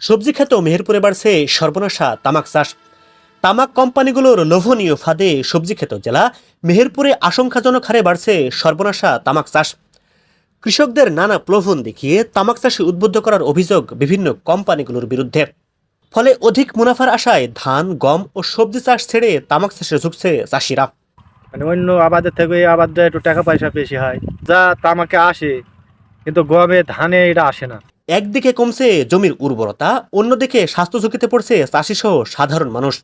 সবজি খ্যাত মেহেরপুরে বাড়ছে সর্বনাশা তামাক চাষ। তামাক কোম্পানিগুলোর লোভনীয় ফাঁদে সবজি ক্ষেত জেলা মেহেরপুরে আশঙ্কাজনক হারে বাড়ছে সর্বনাশা তামাক চাষ। কৃষকদের নানা প্রলোভন দেখিয়ে তামাক চাষে উদ্বুদ্ধ করার অভিযোগ বিভিন্ন কোম্পানিগুলোর বিরুদ্ধে। ফলে অধিক মুনাফার আশায় ধান, গম ও সবজি চাষ ছেড়ে তামাক চাষে ঝুঁকছে চাষিরা। মানে অন্য আবাদের থেকে এই আবাদটা একটু টাকা পয়সা বেশি হয়। যা তামাকে আসে, কিন্তু গমে ধানে এটা আসে না। একদিকে কমছে জমির উর্বরতা, অন্যদিকে স্বাস্থ্য ঝুঁকিতে পড়ছে চাষিসহ সাধারণ মানুষ।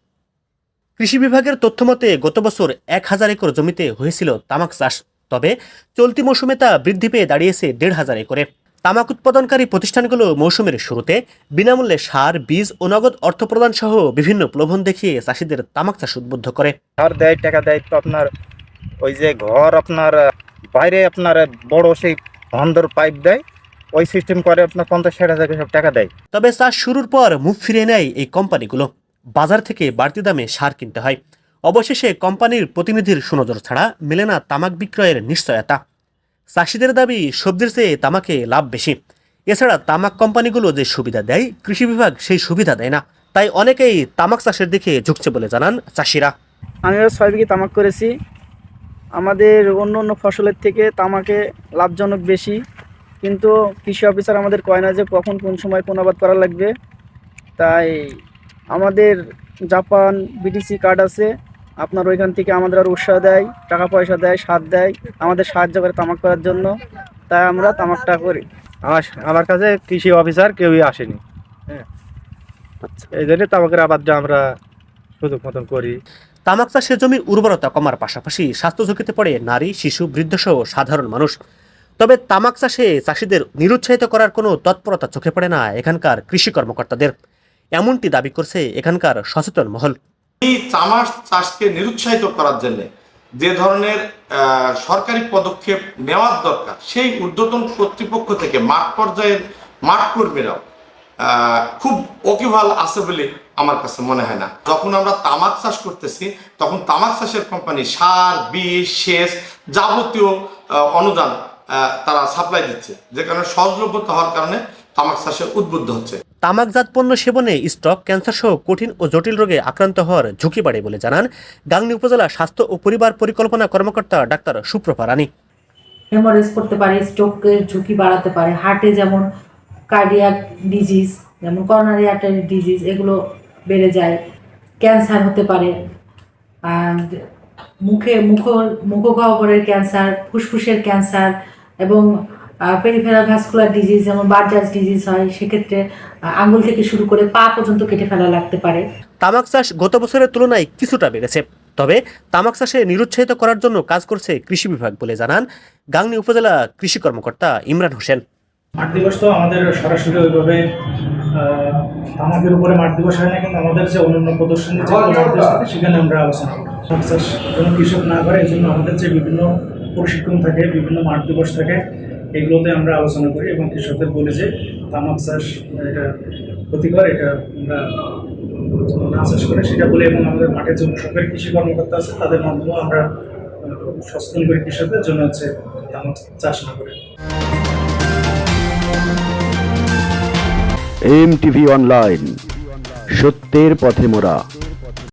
কৃষি বিভাগের তথ্যমতে গত বছর এক হাজার একর জমিতে হয়েছিল তামাক চাষ, তবে চলতি মৌসুমে তা বৃদ্ধি পেয়ে দাঁড়িয়েছে দেড় হাজার একরে। তামাক উৎপাদনকারী প্রতিষ্ঠানগুলো মৌসুমের শুরুতে বিনামূল্যে সার, বীজ ও নগদ অর্থ প্রদান সহ বিভিন্ন প্রলোভন দেখিয়ে চাষিদের তামাক চাষ উদ্বুদ্ধ করে। সার দেয়, টাকা দেয় তো আপনার ওই যে ঘর আপনার বাইরে আপনার বড় সেই বন্ধর পাইপ দেয় ওই সিস্টেম করে আপনার পঞ্চাশ ষাট হাজার সব টাকা দেয়। তবে চাষ শুরুর পর মুখ ফিরিয়ে নেয় এই কোম্পানিগুলো। বাজার থেকে বাড়তি দামে সার কিনতে হয়। অবশেষে কোম্পানির প্রতিনিধির সুনজর ছাড়া মেলে না তামাক বিক্রয়ের নিশ্চয়তা। চাষিদের দাবি সবজির চেয়ে তামাকে লাভ বেশি। এছাড়া তামাক কোম্পানিগুলো যে সুবিধা দেয় কৃষি বিভাগ সেই সুবিধা দেয় না। তাই অনেকেই তামাক চাষের দিকে ঝুঁকছে বলে জানান চাষিরা। আমিও ছয় বিঘে তামাক করেছি। আমাদের অন্য অন্য ফসলের থেকে তামাকে লাভজনক বেশি। কিন্তু কৃষি অফিসার আমাদের কয় না যে কখন কোন সময় কোন আবাদ করা লাগবে। তাই আমাদের জাপান বিডিসি কার্ড আছে আপনার ওইখান থেকে আমাদের আর উৎসাহ দেয় টাকা পয়সা দেয় সার দেয় আমাদের সাহায্য করে তামাক করার জন্য। তাই আমরা তামাকটা করি। আমার আমার কাছে কৃষি অফিসার কেউই আসেনি। হ্যাঁ। এই জন্য তামাকের আবাদটা আমরা সুযোগ মতন করি। তামাক চাষে জমির উর্বরতা কমার পাশাপাশি স্বাস্থ্য ঝুঁকিতে পড়ে নারী শিশু বৃদ্ধসহ সাধারণ মানুষ। তবে তামাক চাষে চাষিদের নিরুৎসাহিত করার কোনো তৎপরতা চোখে পড়ে না এখানকার কৃষি কর্মকর্তাদের। এমনটি দাবি করছে এখানকার সচেতন মহল। এই তামাক চাষকে নিরুৎসাহিত করার জন্য যে ধরনের সরকারি পদক্ষেপ নেওয়ার দরকার, সেই ঊর্ধ্বতন কর্তৃপক্ষ থেকে মাঠ পর্যায়ের মাঠ কর্মীরাও খুব ওকিভাল আছে বলে আমার কাছে মনে হয় না। যখন আমরা তামাক চাষ করতেছি, তখন তামাক চাষের কোম্পানি সার, বিষ, সেচ যাবতীয় অনুদান তারা সাপ্লাই দিচ্ছে। যে কারণে সহজলভ্যতা হওয়ার কারণে তামাক চাষে উদ্বুদ্ধ হচ্ছে। তামাকজাত পণ্য সেবনে স্টক ক্যান্সার সহ কঠিন ও জটিল রোগে আক্রান্ত হওয়ার ঝুঁকি বাড়ে বলে জানান গাংনী উপজেলা স্বাস্থ্য ও পরিবার পরিকল্পনা কর্মকর্তা ডাক্তার সুপ্রভা রানী। হেমোরেজ করতে পারে স্ট্রোকের ঝুঁকি বাড়াতে পারে হার্টে যেমন কার্ডিয়াক ডিজিজ যেমন করোনারি আর্টারি ডিজিজ এগুলো বেড়ে যায় ক্যান্সার হতে পারে আর মুখে মুখ মুখগহ্বরের ক্যান্সার ফুসফুসের ক্যান্সার এবং পেরিফেরাল ভাস্কুলার ডিজিজ যেমন বার্জাস ডিজিজ হয় সেক্ষেত্রে আঙ্গুল থেকে শুরু করে পা পর্যন্ত কেটে ফেলা লাগতে পারে। তামাক চাষ গত বছরের তুলনায় কিছুটা বেড়েছে। তবে তামাক চাষে নিরুৎসাহিত করার জন্য কাজ করছে কৃষি বিভাগ বলে জানান গাংনী উপজেলা কৃষি কর্মকর্তা ইমরান হোসেন। মাঠ দিবস তো আমাদের সরাসরি ওইভাবে আহ, তামাকের উপরে মাঠ দিবস হয় না কিন্তু আমাদের যে অন্যান্য প্রদর্শনী দিবস থাকে সেখানে আমরা আলোচনা করি। তামাক চাষ যেন কৃষক না করে এই জন্য আমাদের যে বিভিন্ন প্রশিক্ষণ থাকে বিভিন্ন মাঠ দিবস থাকে এগুলোতে আমরা আলোচনা করি এবং কৃষকদের বলি যে তামাক চাষ এটা ক্ষতিকর এটা আমরা না চাষ করে সেটা বলে এবং আমাদের মাঠে যে সরকারি কৃষি কর্মকর্তা আছে তাদের মাধ্যমে আমরা সচেতন করি কৃষকদের জন্য হচ্ছে তামাক চাষ না করে। এম টিভি অনলাইন সত্যের পথে মোরা।